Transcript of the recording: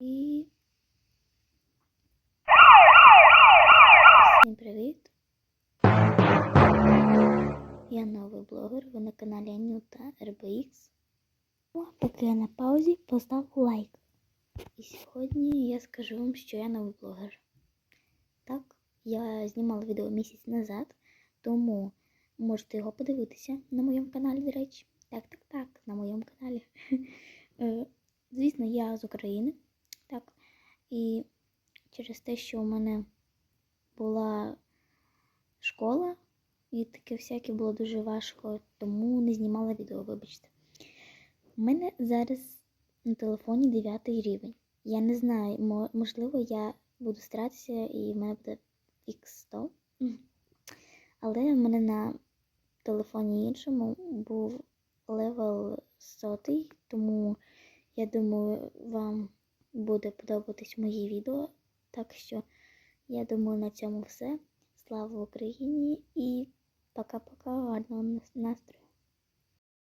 І. Всім привіт! Я новий блогер, ви на каналі Анюта RBX. Ну, а поки я на паузі, постав лайк. І сьогодні я скажу вам, що я новий блогер. Так, я знімала відео місяць назад, тому можете його подивитися на моєму каналі, до речі. Так, так, так, на моєму каналі. Е, Звісно, я з України. І через те, що у мене була школа, і таке всяке було дуже важко, тому не знімала відео, вибачте. У мене зараз на телефоні 9 рівень. Я не знаю, можливо, я буду старатися і в мене буде X100. Але в мене на телефоні іншому був левел 100, тому я думаю, вам буде подобатись мої відео. Так що я думаю, на цьому все. Слава Україні і пока-пока, гарного настрою.